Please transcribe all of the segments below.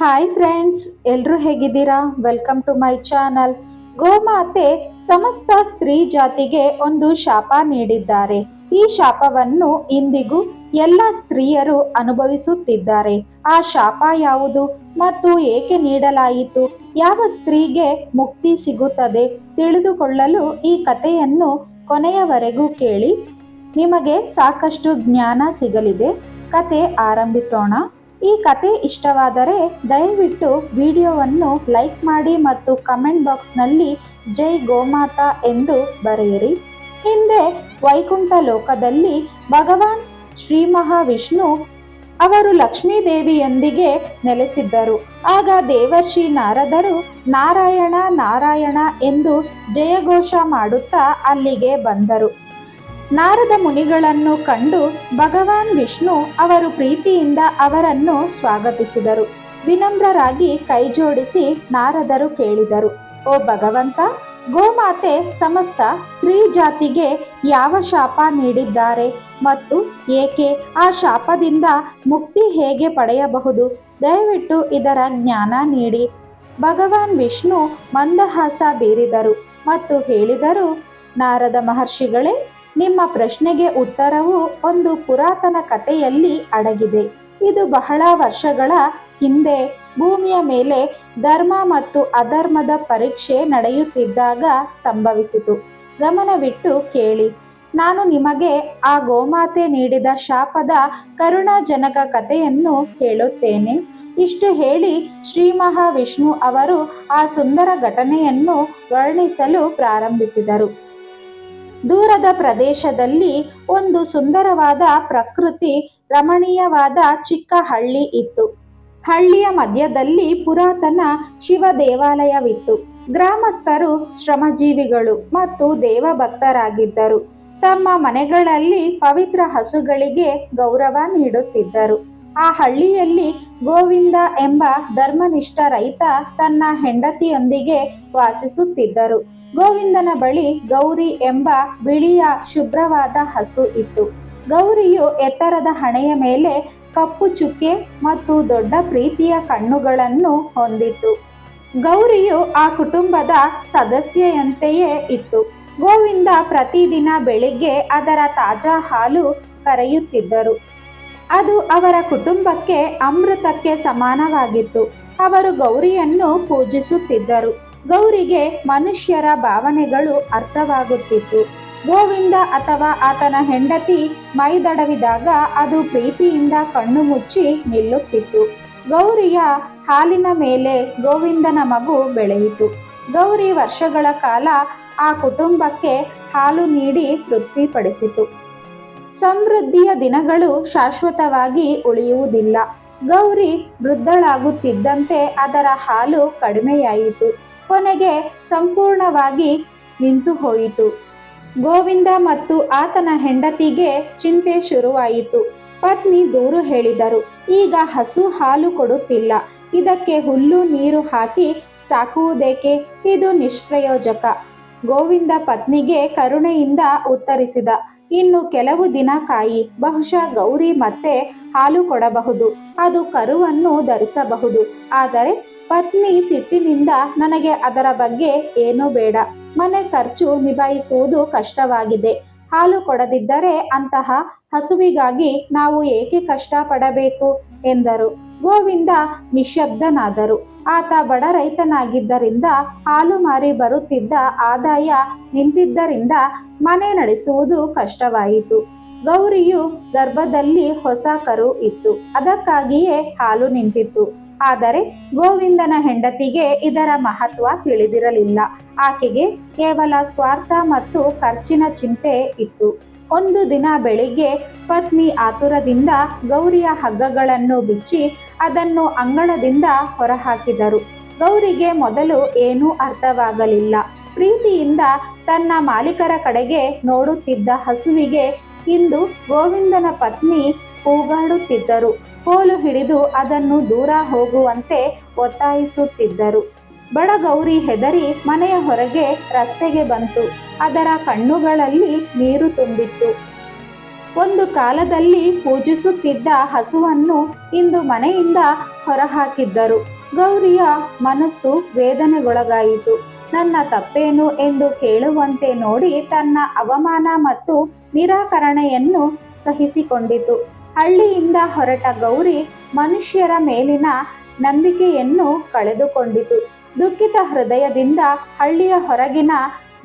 Hi friends ಎಲ್ಲರೂ ಹೇಗಿದ್ದೀರಾ? Welcome to my channel ಗೋಮಾತೆ ಸಮಸ್ತ ಸ್ತ್ರೀ ಜಾತಿಗೆ ಒಂದು ಶಾಪ ನೀಡಿದ್ದಾರೆ. ಈ ಶಾಪವನ್ನು ಇಂದಿಗೂ ಎಲ್ಲ ಸ್ತ್ರೀಯರು ಅನುಭವಿಸುತ್ತಿದ್ದಾರೆ. ಆ ಶಾಪ ಯಾವುದು ಮತ್ತು ಏಕೆ ನೀಡಲಾಯಿತು? ಯಾವ ಸ್ತ್ರೀಗೆ ಮುಕ್ತಿ ಸಿಗುತ್ತದೆ? ತಿಳಿದುಕೊಳ್ಳಲು ಈ ಕಥೆಯನ್ನು ಕೊನೆಯವರೆಗೂ ಕೇಳಿ. ನಿಮಗೆ ಸಾಕಷ್ಟು ಜ್ಞಾನ ಸಿಗಲಿದೆ. ಕತೆ ಆರಂಭಿಸೋಣ. ಈ ಕತೆ ಇಷ್ಟವಾದರೆ ದಯವಿಟ್ಟು ವಿಡಿಯೋವನ್ನು ಲೈಕ್ ಮಾಡಿ ಮತ್ತು ಕಮೆಂಟ್ ಬಾಕ್ಸ್ನಲ್ಲಿ ಜೈ ಗೋಮಾತಾ ಎಂದು ಬರೆಯಿರಿ. ಹಿಂದೆ ವೈಕುಂಠ ಲೋಕದಲ್ಲಿ ಭಗವಾನ್ ಶ್ರೀ ಮಹಾವಿಷ್ಣು ಅವರು ಲಕ್ಷ್ಮೀದೇವಿಯೊಂದಿಗೆ ನೆಲೆಸಿದ್ದರು. ಆಗ ದೇವರ್ಷಿ ನಾರದರು, ನಾರಾಯಣ ನಾರಾಯಣ ಎಂದು ಜಯಘೋಷ ಮಾಡುತ್ತಾ ಅಲ್ಲಿಗೆ ಬಂದರು. ನಾರದ ಮುನಿಗಳನ್ನು ಕಂಡು ಭಗವಾನ್ ವಿಷ್ಣು ಅವರು ಪ್ರೀತಿಯಿಂದ ಅವರನ್ನು ಸ್ವಾಗತಿಸಿದರು. ವಿನಮ್ರರಾಗಿ ಕೈಜೋಡಿಸಿ ನಾರದರು ಕೇಳಿದರು, ಓ ಭಗವಂತ, ಗೋಮಾತೆ ಸಮಸ್ತ ಸ್ತ್ರೀ ಜಾತಿಗೆ ಯಾವ ಶಾಪ ನೀಡಿದ್ದಾರೆ? ಮತ್ತು ಏಕೆ ಆ ಶಾಪದಿಂದ ಮುಕ್ತಿ ಹೇಗೆ ಪಡೆಯಬಹುದು? ದಯವಿಟ್ಟು ಇದರ ಜ್ಞಾನ ನೀಡಿ ಭಗವಾನ್ ವಿಷ್ಣು ಮಂದಹಾಸ ಬೀರಿದರು ಮತ್ತು ಹೇಳಿದರು, ನಾರದ ಮಹರ್ಷಿಗಳೇ ನಿಮ್ಮ ಪ್ರಶ್ನೆಗೆ ಉತ್ತರವು ಒಂದು ಪುರಾತನ ಕಥೆಯಲ್ಲಿ ಅಡಗಿದೆ. ಇದು ಬಹಳ ವರ್ಷಗಳ ಹಿಂದೆ ಭೂಮಿಯ ಮೇಲೆ ಧರ್ಮ ಮತ್ತು ಅಧರ್ಮದ ಪರೀಕ್ಷೆ ನಡೆಯುತ್ತಿದ್ದಾಗ ಸಂಭವಿಸಿತು. ಗಮನವಿಟ್ಟು ಕೇಳಿ. ನಾನು ನಿಮಗೆ ಆ ಗೋಮಾತೆ ನೀಡಿದ ಶಾಪದ ಕರುಣಾಜನಕ ಕಥೆಯನ್ನು ಹೇಳುತ್ತೇನೆ. ಇಷ್ಟು ಹೇಳಿ ಶ್ರೀ ಮಹಾವಿಷ್ಣು ಅವರು ಆ ಸುಂದರ ಘಟನೆಯನ್ನು ವರ್ಣಿಸಲು ಪ್ರಾರಂಭಿಸಿದರು. ದೂರದ ಪ್ರದೇಶದಲ್ಲಿ ಒಂದು ಸುಂದರವಾದ ಪ್ರಕೃತಿ ರಮಣೀಯವಾದ ಚಿಕ್ಕ ಹಳ್ಳಿ ಇತ್ತು. ಹಳ್ಳಿಯ ಮಧ್ಯದಲ್ಲಿ ಪುರಾತನ ಶಿವ ದೇವಾಲಯವಿತ್ತು. ಗ್ರಾಮಸ್ಥರು ಶ್ರಮಜೀವಿಗಳು ಮತ್ತು ದೇವಭಕ್ತರಾಗಿದ್ದರು. ತಮ್ಮ ಮನೆಗಳಲ್ಲಿ ಪವಿತ್ರ ಹಸುಗಳಿಗೆ ಗೌರವ ನೀಡುತ್ತಿದ್ದರು. ಆ ಹಳ್ಳಿಯಲ್ಲಿ ಗೋವಿಂದ ಎಂಬ ಧರ್ಮನಿಷ್ಠ ರೈತ ತನ್ನ ಹೆಂಡತಿಯೊಂದಿಗೆ ವಾಸಿಸುತ್ತಿದ್ದರು. ಗೋವಿಂದನ ಬಳಿ ಗೌರಿ ಎಂಬ ಬಿಳಿಯ ಶುಭ್ರವಾದ ಹಸು ಇತ್ತು. ಗೌರಿಯು ಎತ್ತರದ ಹಣೆಯ ಮೇಲೆ ಕಪ್ಪು ಚುಕ್ಕೆ ಮತ್ತು ದೊಡ್ಡ ಪ್ರೀತಿಯ ಕಣ್ಣುಗಳನ್ನು ಹೊಂದಿತ್ತು. ಗೌರಿಯು ಆ ಕುಟುಂಬದ ಸದಸ್ಯೆಯಂತೆಯೇ ಇತ್ತು. ಗೋವಿಂದ ಪ್ರತಿದಿನ ಬೆಳಿಗ್ಗೆ ಅದರ ತಾಜಾ ಹಾಲು ಕರೆಯುತ್ತಿದ್ದರು. ಅದು ಅವರ ಕುಟುಂಬಕ್ಕೆ ಅಮೃತಕ್ಕೆ ಸಮಾನವಾಗಿತ್ತು. ಅವರು ಗೌರಿಯನ್ನು ಪೂಜಿಸುತ್ತಿದ್ದರು. ಗೌರಿಗೆ ಮನುಷ್ಯರ ಭಾವನೆಗಳು ಅರ್ಥವಾಗುತ್ತಿತ್ತು. ಗೋವಿಂದ ಅಥವಾ ಆತನ ಹೆಂಡತಿ ಮೈದಡವಿದಾಗ ಅದು ಪ್ರೀತಿಯಿಂದ ಕಣ್ಣು ಮುಚ್ಚಿ ನಿಲ್ಲುತ್ತಿತ್ತು. ಗೌರಿಯ ಹಾಲಿನ ಮೇಲೆ ಗೋವಿಂದನ ಮಗು ಬೆಳೆಯಿತು. ಗೌರಿ ವರ್ಷಗಳ ಕಾಲ ಆ ಕುಟುಂಬಕ್ಕೆ ಹಾಲು ನೀಡಿ ತೃಪ್ತಿಪಡಿಸಿತು. ಸಮೃದ್ಧಿಯ ದಿನಗಳು ಶಾಶ್ವತವಾಗಿ ಉಳಿಯುವುದಿಲ್ಲ. ಗೌರಿ ವೃದ್ಧಳಾಗುತ್ತಿದ್ದಂತೆ ಅದರ ಹಾಲು ಕಡಿಮೆಯಾಯಿತು. ಕೊನೆಗೆ ಸಂಪೂರ್ಣವಾಗಿ ನಿಂತು ಹೋಯಿತು. ಗೋವಿಂದ ಮತ್ತು ಆತನ ಹೆಂಡತಿಗೆ ಚಿಂತೆ ಶುರುವಾಯಿತು. ಪತ್ನಿ ದೂರು ಹೇಳಿದರು, ಈಗ ಹಸು ಹಾಲು ಕೊಡುತ್ತಿಲ್ಲ. ಇದಕ್ಕೆ ಹುಲ್ಲು ನೀರು ಹಾಕಿ ಸಾಕುವುದೇಕೆ? ಇದು ನಿಷ್ಪ್ರಯೋಜಕ. ಗೋವಿಂದ ಪತ್ನಿಗೆ ಕರುಣೆಯಿಂದ ಉತ್ತರಿಸಿದ, ಇನ್ನು ಕೆಲವು ದಿನ ಕಾಯಿ, ಬಹುಶಃ ಗೌರಿ ಮತ್ತೆ ಹಾಲು ಕೊಡಬಹುದು. ಅದು ಕರುವನ್ನು ಧರಿಸಬಹುದು. ಆದರೆ ಪತ್ನಿ ಸಿಟ್ಟಿನಿಂದ ನನಗೆ ಅದರ ಬಗ್ಗೆ ಏನೂ ಬೇಡ. ಮನೆ ಖರ್ಚು ನಿಭಾಯಿಸುವುದು ಕಷ್ಟವಾಗಿದೆ. ಹಾಲು ಕೊಡದಿದ್ದರೆ ಅಂತಹ ಹಸುವಿಗಾಗಿ ನಾವು ಏಕೆ ಕಷ್ಟಪಡಬೇಕು? ಎಂದರು. ಗೋವಿಂದ ನಿಶ್ಶಬ್ದನಾದರು ಆತ ಬಡ ರೈತನಾಗಿದ್ದರಿಂದ ಹಾಲು ಮಾರಿ ಬರುತ್ತಿದ್ದ ಆದಾಯ ನಿಂತಿದ್ದರಿಂದ ಮನೆ ನಡೆಸುವುದು ಕಷ್ಟವಾಯಿತು. ಗೌರಿಯು ಗರ್ಭದಲ್ಲಿ ಹೊಸ ಕರು ಇತ್ತು. ಅದಕ್ಕಾಗಿಯೇ ಹಾಲು ನಿಂತಿತ್ತು. ಆದರೆ ಗೋವಿಂದನ ಹೆಂಡತಿಗೆ ಇದರ ಮಹತ್ವ ತಿಳಿದಿರಲಿಲ್ಲ. ಆಕೆಗೆ ಕೇವಲ ಸ್ವಾರ್ಥ ಮತ್ತು ಖರ್ಚಿನ ಚಿಂತೆ ಇತ್ತು. ಒಂದು ದಿನ ಬೆಳಿಗ್ಗೆ ಪತ್ನಿ ಆತುರದಿಂದ ಗೌರಿಯ ಹಗ್ಗಗಳನ್ನು ಬಿಚ್ಚಿ ಅದನ್ನು ಅಂಗಳದಿಂದ ಹೊರಹಾಕಿದರು. ಗೌರಿಗೆ ಮೊದಲು ಏನೂ ಅರ್ಥವಾಗಲಿಲ್ಲ. ಪ್ರೀತಿಯಿಂದ ತನ್ನ ಮಾಲೀಕರ ಕಡೆಗೆ ನೋಡುತ್ತಿದ್ದ ಹಸುವಿಗೆ ಇಂದು ಗೋವಿಂದನ ಪತ್ನಿ ಕೂಗಾಡುತ್ತಿದ್ದರು. ಕೋಲು ಹಿಡಿದು ಅದನ್ನು ದೂರ ಹೋಗುವಂತೆ ಒತ್ತಾಯಿಸುತ್ತಿದ್ದರು. ಬಡ ಗೌರಿ ಹೆದರಿ ಮನೆಯ ಹೊರಗೆ ರಸ್ತೆಗೆ ಬಂತು. ಅದರ ಕಣ್ಣುಗಳಲ್ಲಿ ನೀರು ತುಂಬಿತ್ತು. ಒಂದು ಕಾಲದಲ್ಲಿ ಪೂಜಿಸುತ್ತಿದ್ದ ಹಸುವನ್ನು ಇಂದು ಮನೆಯಿಂದ ಹೊರಹಾಕಿದ್ದರು. ಗೌರಿಯ ಮನಸ್ಸು ವೇದನೆಗೊಳಗಾಯಿತು. ನನ್ನ ತಪ್ಪೇನು ಎಂದು ಕೇಳುವಂತೆ ನೋಡಿ ತನ್ನ ಅವಮಾನ ಮತ್ತು ನಿರಾಕರಣೆಯನ್ನು ಸಹಿಸಿಕೊಂಡಿತು. ಹಳ್ಳಿಯಿಂದ ಹೊರಟ ಗೌರಿ ಮನುಷ್ಯರ ಮೇಲಿನ ನಂಬಿಕೆಯನ್ನು ಕಳೆದುಕೊಂಡಿತು. ದುಃಖಿತ ಹೃದಯದಿಂದ ಹಳ್ಳಿಯ ಹೊರಗಿನ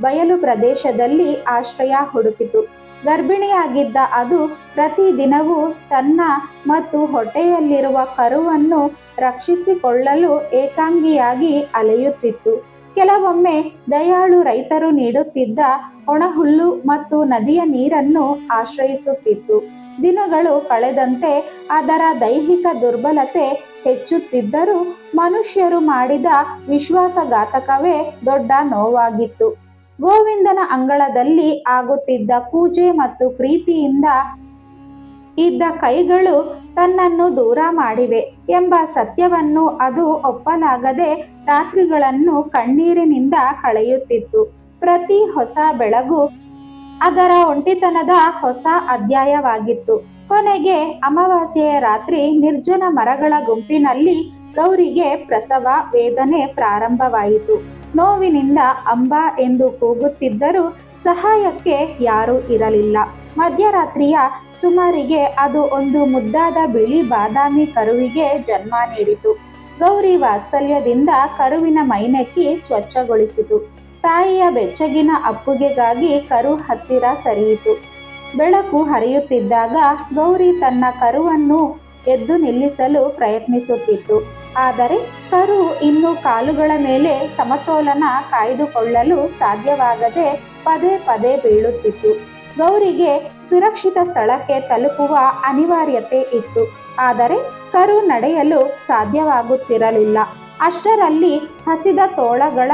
ಬಯಲು ಪ್ರದೇಶದಲ್ಲಿ ಆಶ್ರಯ ಹುಡುಕಿತು. ಗರ್ಭಿಣಿಯಾಗಿದ್ದ ಅದು ಪ್ರತಿದಿನವೂ ತನ್ನ ಮತ್ತು ಹೊಟ್ಟೆಯಲ್ಲಿರುವ ಕರುವನ್ನು ರಕ್ಷಿಸಿಕೊಳ್ಳಲು ಏಕಾಂಗಿಯಾಗಿ ಅಲೆಯುತ್ತಿತ್ತು. ಕೆಲವೊಮ್ಮೆ ದಯಾಳು ರೈತರು ನೀಡುತ್ತಿದ್ದ ಒಣಹುಲ್ಲು ಮತ್ತು ನದಿಯ ನೀರನ್ನು ಆಶ್ರಯಿಸುತ್ತಿತ್ತು. ದಿನಗಳು ಕಳೆದಂತೆ ಅದರ ದೈಹಿಕ ದುರ್ಬಲತೆ ಹೆಚ್ಚುತ್ತಿದ್ದರೂ ಮನುಷ್ಯರು ಮಾಡಿದ ವಿಶ್ವಾಸಘಾತಕವೇ ದೊಡ್ಡ ನೋವಾಗಿತ್ತು. ಗೋವಿಂದನ ಅಂಗಳದಲ್ಲಿ ಆಗುತ್ತಿದ್ದ ಪೂಜೆ ಮತ್ತು ಪ್ರೀತಿಯಿಂದ ಇದ್ದ ಕೈಗಳು ತನ್ನನ್ನು ದೂರ ಮಾಡಿವೆ ಎಂಬ ಸತ್ಯವನ್ನು ಅದು ಒಪ್ಪಲಾಗದೆ ರಾತ್ರಿಗಳನ್ನು ಕಣ್ಣೀರಿನಿಂದ ಕಳೆಯುತ್ತಿತ್ತು. ಪ್ರತಿ ಹೊಸ ಬೆಳಗು ಅದರ ಒಂಟಿತನದ ಹೊಸ ಅಧ್ಯಾಯವಾಗಿತ್ತು. ಕೊನೆಗೆ ಅಮಾವಾಸ್ಯೆಯ ರಾತ್ರಿ ನಿರ್ಜನ ಮರಗಳ ಗುಂಪಿನಲ್ಲಿ ಗೌರಿಗೆ ಪ್ರಸವ ವೇದನೆ ಪ್ರಾರಂಭವಾಯಿತು. ನೋವಿನಿಂದ ಅಂಬಾ ಎಂದು ಕೂಗುತ್ತಿದ್ದರೂ ಸಹಾಯಕ್ಕೆ ಯಾರೂ ಇರಲಿಲ್ಲ. ಮಧ್ಯರಾತ್ರಿಯ ಸುಮಾರಿಗೆ ಅದು ಒಂದು ಮುದ್ದಾದ ಬಿಳಿ ಬಾದಾಮಿ ಕರುವಿಗೆ ಜನ್ಮ ನೀಡಿತು. ಗೌರಿ ವಾತ್ಸಲ್ಯದಿಂದ ಕರುವಿನ ಮೈನಕ್ಕಿ ಸ್ವಚ್ಛಗೊಳಿಸಿತು. ತಾಯಿಯ ಬೆಚ್ಚಗಿನ ಅಪ್ಪುಗೆಗಾಗಿ ಕರು ಹತ್ತಿರ ಸರಿಯಿತು. ಬೆಳಕು ಹರಿಯುತ್ತಿದ್ದಾಗ ಗೌರಿ ತನ್ನ ಕರುವನ್ನು ಎದ್ದು ನಿಲ್ಲಿಸಲು ಪ್ರಯತ್ನಿಸುತ್ತಿತ್ತು. ಆದರೆ ಕರು ಇನ್ನು ಕಾಲುಗಳ ಮೇಲೆ ಸಮತೋಲನ ಕಾಯ್ದುಕೊಳ್ಳಲು ಸಾಧ್ಯವಾಗದೆ ಪದೇ ಪದೇ ಬೀಳುತ್ತಿತ್ತು. ಗೌರಿಗೆ ಸುರಕ್ಷಿತ ಸ್ಥಳಕ್ಕೆ ತಲುಪುವ ಅನಿವಾರ್ಯತೆ ಇತ್ತು. ಆದರೆ ಕರು ನಡೆಯಲು ಸಾಧ್ಯವಾಗುತ್ತಿರಲಿಲ್ಲ. ಅಷ್ಟರಲ್ಲಿ ಹಸಿದ ತೋಳಗಳ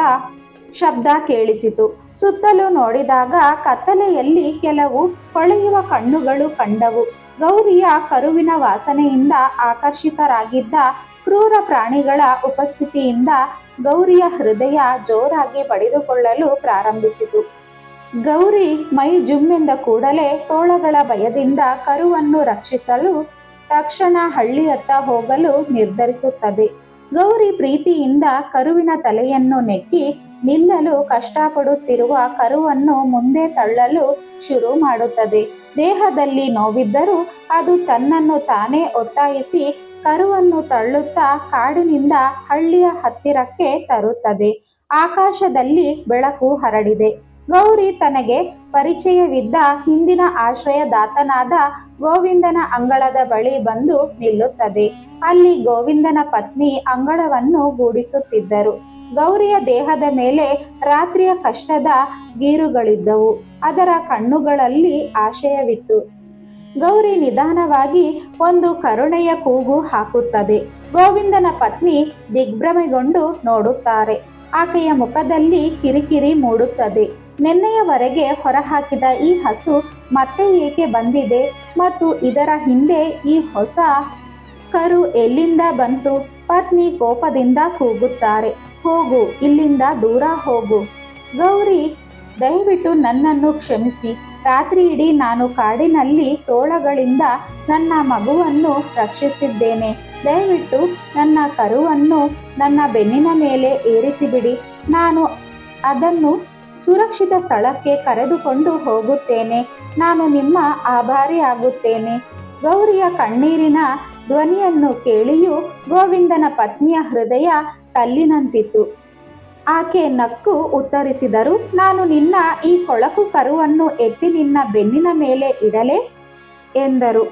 ಶಬ್ದ ಕೇಳಿಸಿತು. ಸುತ್ತಲೂ ನೋಡಿದಾಗ ಕತ್ತಲೆಯಲ್ಲಿ ಕೆಲವು ಕೊಳೆಯುವ ಕಣ್ಣುಗಳು ಕಂಡವು. ಗೌರಿಯ ಕರುವಿನ ವಾಸನೆಯಿಂದ ಆಕರ್ಷಿತರಾಗಿದ್ದ ಕ್ರೂರ ಪ್ರಾಣಿಗಳ ಉಪಸ್ಥಿತಿಯಿಂದ ಗೌರಿಯ ಹೃದಯ ಜೋರಾಗಿ ಬಡಿದುಕೊಳ್ಳಲು ಪ್ರಾರಂಭಿಸಿತು. ಗೌರಿ ಮೈ ಜುಮ್ಮೆಂದ ಕೂಡಲೇ ತೋಳಗಳ ಭಯದಿಂದ ಕರುವನ್ನು ರಕ್ಷಿಸಲು ತಕ್ಷಣ ಹಳ್ಳಿಯತ್ತ ಹೋಗಲು ನಿರ್ಧರಿಸುತ್ತದೆ. ಗೌರಿ ಪ್ರೀತಿಯಿಂದ ಕರುವಿನ ತಲೆಯನ್ನು ನೆಕ್ಕಿ ನಿಲ್ಲಲು ಕಷ್ಟಪಡುತ್ತಿರುವ ಕರುವನ್ನು ಮುಂದೆ ತಳ್ಳಲು ಶುರು ಮಾಡುತ್ತದೆ. ದೇಹದಲ್ಲಿ ನೋವಿದ್ದರೂ ಅದು ತನ್ನನ್ನು ತಾನೇ ಒತ್ತಾಯಿಸಿ ಕರುವನ್ನು ತಳ್ಳುತ್ತಾ ಕಾಡಿನಿಂದ ಹಳ್ಳಿಯ ಹತ್ತಿರಕ್ಕೆ ತರುತ್ತದೆ. ಆಕಾಶದಲ್ಲಿ ಬೆಳಕು ಹರಡಿದೆ. ಗೌರಿ ತನಗೆ ಪರಿಚಯವಿದ್ದ ಹಿಂದಿನ ಆಶ್ರಯದಾತನಾದ ಗೋವಿಂದನ ಅಂಗಳದ ಬಳಿ ಬಂದು ನಿಲ್ಲುತ್ತದೆ. ಅಲ್ಲಿ ಗೋವಿಂದನ ಪತ್ನಿ ಅಂಗಳವನ್ನು ಗೂಡಿಸುತ್ತಿದ್ದರು. ಗೌರಿಯ ದೇಹದ ಮೇಲೆ ರಾತ್ರಿಯ ಕಷ್ಟದ ಗೀರುಗಳಿದ್ದವು. ಅದರ ಕಣ್ಣುಗಳಲ್ಲಿ ಆಶಯವಿತ್ತು. ಗೌರಿ ನಿಧಾನವಾಗಿ ಒಂದು ಕರುಣೆಯ ಕೂಗು ಹಾಕುತ್ತದೆ. ಗೋವಿಂದನ ಪತ್ನಿ ದಿಗ್ಭ್ರಮೆಗೊಂಡು ನೋಡುತ್ತಾರೆ. ಆಕೆಯ ಮುಖದಲ್ಲಿ ಕಿರಿಕಿರಿ ಮೂಡುತ್ತದೆ. ನಿನ್ನೆಯವರೆಗೆ ಹೊರಹಾಕಿದ ಈ ಹಸು ಮತ್ತೆ ಏಕೆ ಬಂದಿದೆ? ಮತ್ತು ಇದರ ಹಿಂದೆ ಈ ಹೊಸ ಕರು ಎಲ್ಲಿಂದ ಬಂತು? ಪತ್ನಿ ಕೋಪದಿಂದ ಕೂಗುತ್ತಾರೆ. ಹೋಗು, ಇಲ್ಲಿಂದ ದೂರ ಹೋಗು. ಗೌರಿ, ದಯವಿಟ್ಟು ನನ್ನನ್ನು ಕ್ಷಮಿಸಿ. ರಾತ್ರಿ ಇಡೀ ನಾನು ಕಾಡಿನಲ್ಲಿ ತೋಳಗಳಿಂದ ನನ್ನ ಮಗುವನ್ನು ರಕ್ಷಿಸಿದ್ದೇನೆ. ದಯವಿಟ್ಟು ನನ್ನ ಕರುವನ್ನು ನನ್ನ ಬೆನ್ನಿನ ಮೇಲೆ ಏರಿಸಿಬಿಡಿ. ನಾನು ಅದನ್ನು ಸುರಕ್ಷಿತ ಸ್ಥಳಕ್ಕೆ ಕರೆದುಕೊಂಡು ಹೋಗುತ್ತೇನೆ. ನಾನು ನಿಮ್ಮ ಆಭಾರಿಯಾಗುತ್ತೇನೆ. ಗೌರಿಯ ಕಣ್ಣೀರಿನ ಧ್ವನಿಯನ್ನು ಕೇಳಿಯೂ ಗೋವಿಂದನ ಪತ್ನಿಯ ಹೃದಯ ತಲ್ಲಿನಂತಿತ್ತು. ಆಕೆ ನಕ್ಕು ಉತ್ತರಿಸಿದರು, ನಾನು ನಿನ್ನ ಈ ಕೊಳಕು ಕರುವನ್ನು ಎತ್ತಿ ನಿನ್ನ ಬೆನ್ನಿನ ಮೇಲೆ ಇಡಲೆ? ಎಂದರು.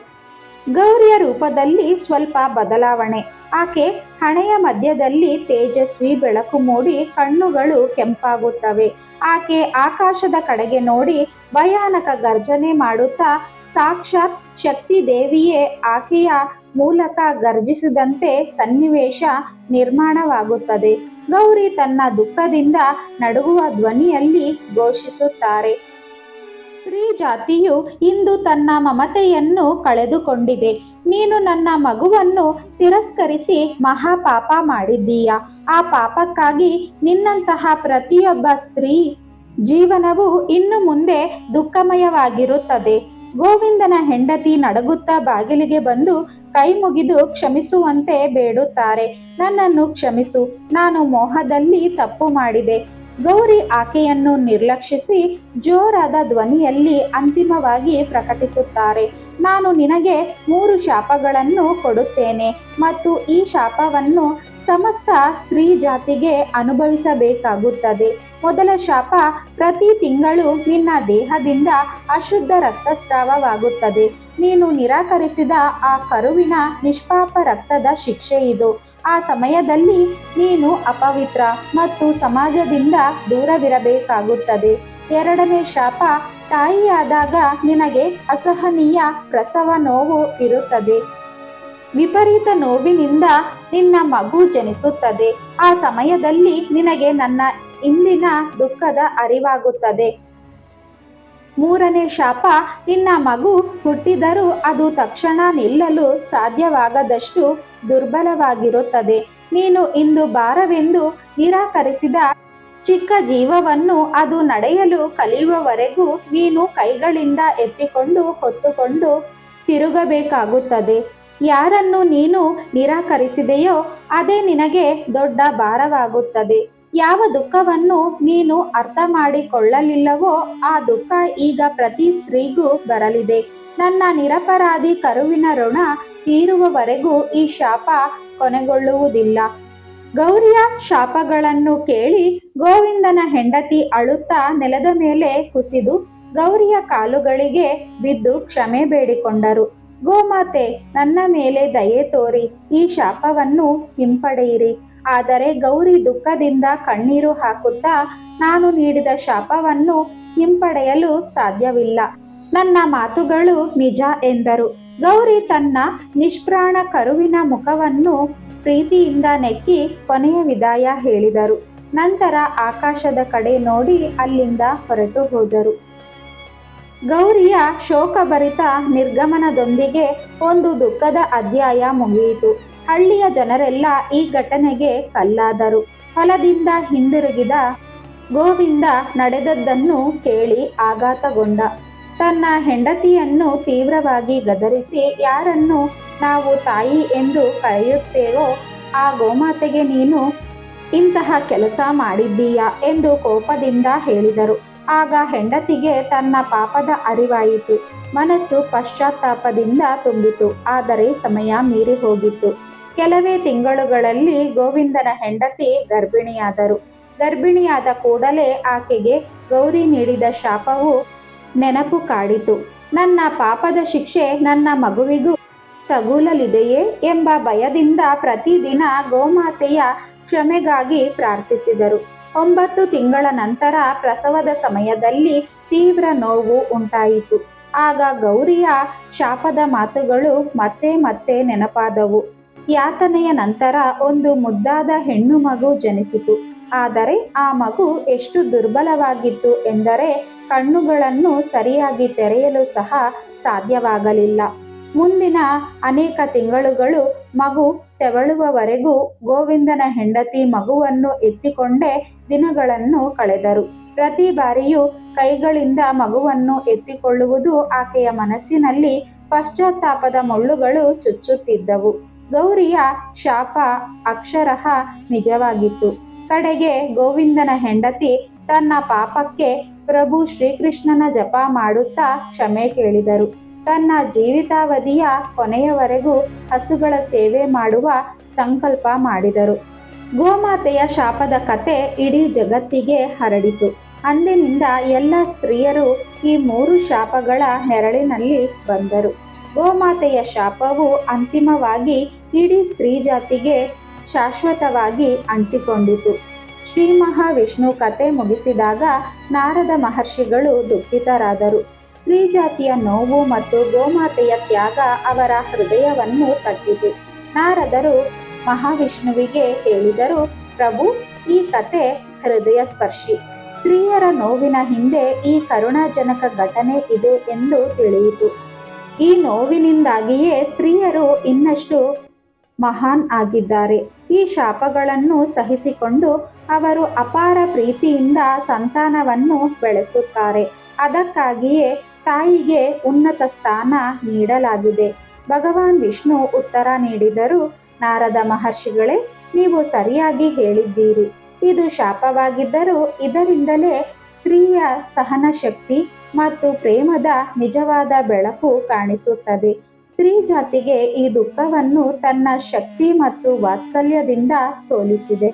ಗೌರಿಯ ರೂಪದಲ್ಲಿ ಸ್ವಲ್ಪ ಬದಲಾವಣೆ. ಆಕೆ ಹಣೆಯ ಮಧ್ಯದಲ್ಲಿ ತೇಜಸ್ವಿ ಬೆಳಕು ಮೂಡಿ ಕಣ್ಣುಗಳು ಕೆಂಪಾಗುತ್ತವೆ. ಆಕೆ ಆಕಾಶದ ಕಡೆಗೆ ನೋಡಿ ಭಯಾನಕ ಗರ್ಜನೆ ಮಾಡುತ್ತಾ ಸಾಕ್ಷಾತ್ ಶಕ್ತಿ ದೇವಿಯೇ ಆಕೆಯ ಮೂಲಕ ಗರ್ಜಿಸಿದಂತೆ ಸನ್ನಿವೇಶ ನಿರ್ಮಾಣವಾಗುತ್ತದೆ. ಗೌರಿ ತನ್ನ ದುಃಖದಿಂದ ನಡುಗುವ ಧ್ವನಿಯಲ್ಲಿ ಘೋಷಿಸುತ್ತಾರೆ. ಸ್ತ್ರೀ ಜಾತಿಯು ಇಂದು ತನ್ನ ಮಮತೆಯನ್ನು ಕಳೆದುಕೊಂಡಿದೆ. ನೀನು ನನ್ನ ಮಗುವನ್ನು ತಿರಸ್ಕರಿಸಿ ಮಹಾಪಾಪ ಮಾಡಿದ್ದೀಯ? ಆ ಪಾಪಕ್ಕಾಗಿ ನಿನ್ನಂತಹ ಪ್ರತಿಯೊಬ್ಬ ಸ್ತ್ರೀ ಜೀವನವು ಇನ್ನು ಮುಂದೆ ದುಃಖಮಯವಾಗಿರುತ್ತದೆ. ಗೋವಿಂದನ ಹೆಂಡತಿ ನಡಗುತ್ತಾ ಬಾಗಿಲಿಗೆ ಬಂದು ಕೈ ಮುಗಿದು ಕ್ಷಮಿಸುವಂತೆ ಬೇಡುತ್ತಾರೆ. ನನ್ನನ್ನು ಕ್ಷಮಿಸು. ನಾನು ಮೋಹದಲ್ಲಿ ತಪ್ಪು ಮಾಡಿದೆ. ಗೌರಿ ಆಕೆಯನ್ನು ನಿರ್ಲಕ್ಷಿಸಿ ಜೋರಾದ ಧ್ವನಿಯಲ್ಲಿ ಅಂತಿಮವಾಗಿ ಪ್ರಕಟಿಸುತ್ತಾರೆ. ನಾನು ನಿನಗೆ ಮೂರು ಶಾಪಗಳನ್ನು ಕೊಡುತ್ತೇನೆ ಮತ್ತು ಈ ಶಾಪವನ್ನು ಸಮಸ್ತ ಸ್ತ್ರೀ ಜಾತಿಗೆ ಅನುಭವಿಸಬೇಕಾಗುತ್ತದೆ. ಮೊದಲ ಶಾಪ ಪ್ರತಿ ತಿಂಗಳು ನಿನ್ನ ದೇಹದಿಂದ ಅಶುದ್ಧ ರಕ್ತಸ್ರಾವವಾಗುತ್ತದೆ. ನೀನು ನಿರಾಕರಿಸಿದ ಆ ಕರುವಿನ ನಿಷ್ಪಾಪ ರಕ್ತದ ಶಿಕ್ಷೆ ಇದು. ಆ ಸಮಯದಲ್ಲಿ ನೀನು ಅಪವಿತ್ರ ಮತ್ತು ಸಮಾಜದಿಂದ ದೂರವಿರಬೇಕಾಗುತ್ತದೆ. ಎರಡನೇ ಶಾಪ ತಾಯಿಯಾದಾಗ ನಿನಗೆ ಅಸಹನೀಯ ಪ್ರಸವ ನೋವು ಇರುತ್ತದೆ. ವಿಪರೀತ ನೋವಿನಿಂದ ನಿನ್ನ ಮಗು ಜನಿಸುತ್ತದೆ. ಆ ಸಮಯದಲ್ಲಿ ನಿನಗೆ ನನ್ನ ಇಂದಿನ ದುಃಖದ ಅರಿವಾಗುತ್ತದೆ. ಮೂರನೇ ಶಾಪ, ನಿನ್ನ ಮಗು ಹುಟ್ಟಿದರೂ ಅದು ತಕ್ಷಣ ನಿಲ್ಲಲು ಸಾಧ್ಯವಾಗದಷ್ಟು ದುರ್ಬಲವಾಗಿರುತ್ತದೆ. ನೀನು ಇಂದು ಬಾರವೆಂದು ನಿರಾಕರಿಸಿದ ಚಿಕ್ಕ ಜೀವವನ್ನು ಅದು ನಡೆಯಲು ಕಲಿಯುವವರೆಗೂ ನೀನು ಕೈಗಳಿಂದ ಎತ್ತಿಕೊಂಡು ಹೊತ್ತುಕೊಂಡು ತಿರುಗಬೇಕಾಗುತ್ತದೆ. ಯಾರನ್ನು ನೀನು ನಿರಾಕರಿಸಿದೆಯೋ ಅದೇ ನಿನಗೆ ದೊಡ್ಡ ಭಾರವಾಗುತ್ತದೆ. ಯಾವ ದುಃಖವನ್ನು ನೀನು ಅರ್ಥ ಮಾಡಿಕೊಳ್ಳಲಿಲ್ಲವೋ ಆ ದುಃಖ ಈಗ ಪ್ರತಿ ಸ್ತ್ರೀಗೂ ಬರಲಿದೆ. ನನ್ನ ನಿರಪರಾಧಿ ಕರುವಿನ ಋಣ ತೀರುವವರೆಗೂ ಈ ಶಾಪ ಕೊನೆಗೊಳ್ಳುವುದಿಲ್ಲ. ಗೌರಿಯ ಶಾಪಗಳನ್ನು ಕೇಳಿ ಗೋವಿಂದನ ಹೆಂಡತಿ ಅಳುತ್ತಾ ನೆಲದ ಮೇಲೆ ಕುಸಿದು ಗೌರಿಯ ಕಾಲುಗಳಿಗೆ ಬಿದ್ದು ಕ್ಷಮೆ ಬೇಡಿಕೊಂಡರು. ಗೋಮಾತೆ, ನನ್ನ ಮೇಲೆ ದಯೆ ತೋರಿ, ಈ ಶಾಪವನ್ನು ಹಿಂಪಡೆಯಿರಿ. ಆದರೆ ಗೌರಿ ದುಃಖದಿಂದ ಕಣ್ಣೀರು ಹಾಕುತ್ತಾ, ನಾನು ನೀಡಿದ ಶಾಪವನ್ನು ಹಿಂಪಡೆಯಲು ಸಾಧ್ಯವಿಲ್ಲ. ನನ್ನ ಮಾತುಗಳು ನಿಜ ಎಂದರು. ಗೌರಿ ತನ್ನ ನಿಷ್ಪ್ರಾಣ ಕರುವಿನ ಮುಖವನ್ನು ಪ್ರೀತಿಯಿಂದ ನೆಕ್ಕಿ ಕೊನೆಯ ವಿದಾಯ ಹೇಳಿದರು. ನಂತರ ಆಕಾಶದ ಕಡೆ ನೋಡಿ ಅಲ್ಲಿಂದ ಹೊರಟು ಹೋದರು. ಗೌರಿಯ ಶೋಕಭರಿತ ನಿರ್ಗಮನದೊಂದಿಗೆ ಒಂದು ದುಃಖದ ಅಧ್ಯಾಯ ಮುಗಿಯಿತು. ಹಳ್ಳಿಯ ಜನರೆಲ್ಲ ಈ ಘಟನೆಗೆ ಕಲ್ಲಾದರು. ಹೊಲದಿಂದ ಹಿಂದಿರುಗಿದ ಗೋವಿಂದ ನಡೆದದ್ದನ್ನು ಕೇಳಿ ಆಘಾತಗೊಂಡ. ತನ್ನ ಹೆಂಡತಿಯನ್ನು ತೀವ್ರವಾಗಿ ಗದರಿಸಿ, ಯಾರನ್ನು ನಾವು ತಾಯಿ ಎಂದು ಕರೆಯುತ್ತೇವೋ ಆ ಗೋಮಾತೆಗೆ ನೀನು ಇಂತಹ ಕೆಲಸ ಮಾಡಿದ್ದೀಯಾ ಎಂದು ಕೋಪದಿಂದ ಹೇಳಿದರು. ಆಗ ಹೆಂಡತಿಗೆ ತನ್ನ ಪಾಪದ ಅರಿವಾಯಿತು. ಮನಸ್ಸು ಪಶ್ಚಾತ್ತಾಪದಿಂದ ತುಂಬಿತು. ಆದರೆ ಸಮಯ ಮೀರಿ ಹೋಗಿತ್ತು. ಕೆಲವೇ ತಿಂಗಳುಗಳಲ್ಲಿ ಗೋವಿಂದನ ಹೆಂಡತಿ ಗರ್ಭಿಣಿಯಾದರು. ಗರ್ಭಿಣಿಯಾದ ಕೂಡಲೇ ಆಕೆಗೆ ಗೌರಿ ನೀಡಿದ ಶಾಪವು ನೆನಪು ಕಾಡಿತು. ನನ್ನ ಪಾಪದ ಶಿಕ್ಷೆ ನನ್ನ ಮಗುವಿಗೂ ತಗುಲಲಿದೆಯೇ ಎಂಬ ಭಯದಿಂದ ಪ್ರತಿದಿನ ಗೋಮಾತೆಯ ಕ್ಷಮೆಗಾಗಿ ಪ್ರಾರ್ಥಿಸಿದರು. ಒಂಬತ್ತು ತಿಂಗಳ ನಂತರ ಪ್ರಸವದ ಸಮಯದಲ್ಲಿ ತೀವ್ರ ನೋವು ಉಂಟಾಯಿತು. ಆಗ ಗೌರಿಯ ಶಾಪದ ಮಾತುಗಳು ಮತ್ತೆ ಮತ್ತೆ ನೆನಪಾದವು. ಯಾತನೆಯ ನಂತರ ಒಂದು ಮುದ್ದಾದ ಹೆಣ್ಣು ಮಗು ಜನಿಸಿತು. ಆದರೆ ಆ ಮಗು ಎಷ್ಟು ದುರ್ಬಲವಾಗಿತ್ತು ಎಂದರೆ ಕಣ್ಣುಗಳನ್ನು ಸರಿಯಾಗಿ ತೆರೆಯಲು ಸಹ ಸಾಧ್ಯವಾಗಲಿಲ್ಲ. ಮುಂದಿನ ಅನೇಕ ತಿಂಗಳುಗಳು ಮಗು ತೆವಳುವವರೆಗೂ ಗೋವಿಂದನ ಹೆಂಡತಿ ಮಗುವನ್ನು ಎತ್ತಿಕೊಂಡೇ ದಿನಗಳನ್ನು ಕಳೆದರು. ಪ್ರತಿ ಬಾರಿಯೂ ಕೈಗಳಿಂದ ಮಗುವನ್ನು ಎತ್ತಿಕೊಳ್ಳುವುದು ಆಕೆಯ ಮನಸ್ಸಿನಲ್ಲಿ ಪಶ್ಚಾತ್ತಾಪದ ಮುಳ್ಳುಗಳು ಚುಚ್ಚುತ್ತಿದ್ದವು. ಗೌರಿಯ ಶಾಪ ಅಕ್ಷರಃ ನಿಜವಾಗಿತ್ತು. ಕಡೆಗೆ ಗೋವಿಂದನ ಹೆಂಡತಿ ತನ್ನ ಪಾಪಕ್ಕೆ ಪ್ರಭು ಶ್ರೀಕೃಷ್ಣನ ಜಪ ಮಾಡುತ್ತಾ ಕ್ಷಮೆ ಕೇಳಿದರು. ತನ್ನ ಜೀವಿತಾವಧಿಯ ಕೊನೆಯವರೆಗೂ ಹಸುಗಳ ಸೇವೆ ಮಾಡುವ ಸಂಕಲ್ಪ ಮಾಡಿದರು. ಗೋಮಾತೆಯ ಶಾಪದ ಕತೆ ಇಡೀ ಜಗತ್ತಿಗೆ ಹರಡಿತು. ಅಂದಿನಿಂದ ಎಲ್ಲ ಸ್ತ್ರೀಯರು ಈ ಮೂರು ಶಾಪಗಳ ನೆರಳಿನಲ್ಲಿ ಬಂದರು. ಗೋಮಾತೆಯ ಶಾಪವು ಅಂತಿಮವಾಗಿ ಇಡೀ ಸ್ತ್ರೀ ಜಾತಿಗೆ ಶಾಶ್ವತವಾಗಿ ಅಂಟಿಕೊಂಡಿತು. ಶ್ರೀ ಮಹಾವಿಷ್ಣು ಕತೆ ಮುಗಿಸಿದಾಗ ನಾರದ ಮಹರ್ಷಿಗಳು ದುಃಖಿತರಾದರು. ಸ್ತ್ರೀ ಜಾತಿಯ ನೋವು ಮತ್ತು ಗೋಮಾತೆಯ ತ್ಯಾಗ ಅವರ ಹೃದಯವನ್ನು ತಟ್ಟಿತು. ನಾರದರು ಮಹಾವಿಷ್ಣುವಿಗೆ ಹೇಳಿದರು, ಪ್ರಭು, ಈ ಕತೆ ಹೃದಯ ಸ್ಪರ್ಶಿ ಸ್ತ್ರೀಯರ ನೋವಿನ ಹಿಂದೆ ಈ ಕರುಣಾಜನಕ ಘಟನೆ ಇದೆ ಎಂದು ತಿಳಿಯಿತು. ಈ ನೋವಿನಿಂದಾಗಿಯೇ ಸ್ತ್ರೀಯರು ಇನ್ನಷ್ಟು ಮಹಾನ್ ಆಗಿದ್ದಾರೆ. ಈ ಶಾಪಗಳನ್ನು ಸಹಿಸಿಕೊಂಡು ಅವರು ಅಪಾರ ಪ್ರೀತಿಯಿಂದ ಸಂತಾನವನ್ನು ಬೆಳೆಸುತ್ತಾರೆ. ಅದಕ್ಕಾಗಿಯೇ ತಾಯಿಗೆ ಉನ್ನತ ಸ್ಥಾನ ನೀಡಲಾಗಿದೆ. ಭಗವಾನ್ ವಿಷ್ಣು ಉತ್ತರ ನೀಡಿದರು, ನಾರದ ಮಹರ್ಷಿಗಳೇ, ನೀವು ಸರಿಯಾಗಿ ಹೇಳಿದ್ದೀರಿ. ಇದು ಶಾಪವಾಗಿದ್ದರೂ ಇದರಿಂದಲೇ ಸ್ತ್ರೀಯ ಸಹನ ಶಕ್ತಿ ಮತ್ತು ಪ್ರೇಮದ ನಿಜವಾದ ಬೆಳಕು ಕಾಣಿಸುತ್ತದೆ. ಸ್ತ್ರೀ ಜಾತಿಗೆ ಈ ದುಃಖವನ್ನು ತನ್ನ ಶಕ್ತಿ ಮತ್ತು ವಾತ್ಸಲ್ಯದಿಂದ ಸೋಲಿಸಿದೆ.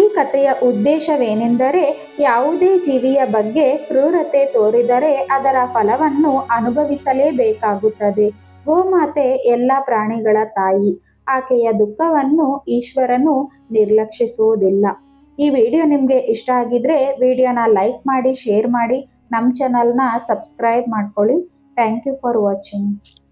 ಈ ಕಥೆಯ ಉದ್ದೇಶವೇನೆಂದರೆ, ಯಾವುದೇ ಜೀವಿಯ ಬಗ್ಗೆ ಕ್ರೂರತೆ ತೋರಿದರೆ ಅದರ ಫಲವನ್ನು ಅನುಭವಿಸಲೇಬೇಕಾಗುತ್ತದೆ. ಗೋಮಾತೆ ಎಲ್ಲ ಪ್ರಾಣಿಗಳ ತಾಯಿ. ಆಕೆಯ ದುಃಖವನ್ನು ಈಶ್ವರನು ನಿರ್ಲಕ್ಷಿಸುವುದಿಲ್ಲ. ಈ ವಿಡಿಯೋ ನಿಮಗೆ ಇಷ್ಟ ಆಗಿದ್ರೆ ವಿಡಿಯೋನ ಲೈಕ್ ಮಾಡಿ, ಶೇರ್ ಮಾಡಿ ನಮ್ಮ ಚಾನಲ್ನ ಸಬ್ಸ್ಕ್ರೈಬ್ ಮಾಡ್ಕೊಳ್ಳಿ. Thank you for watching.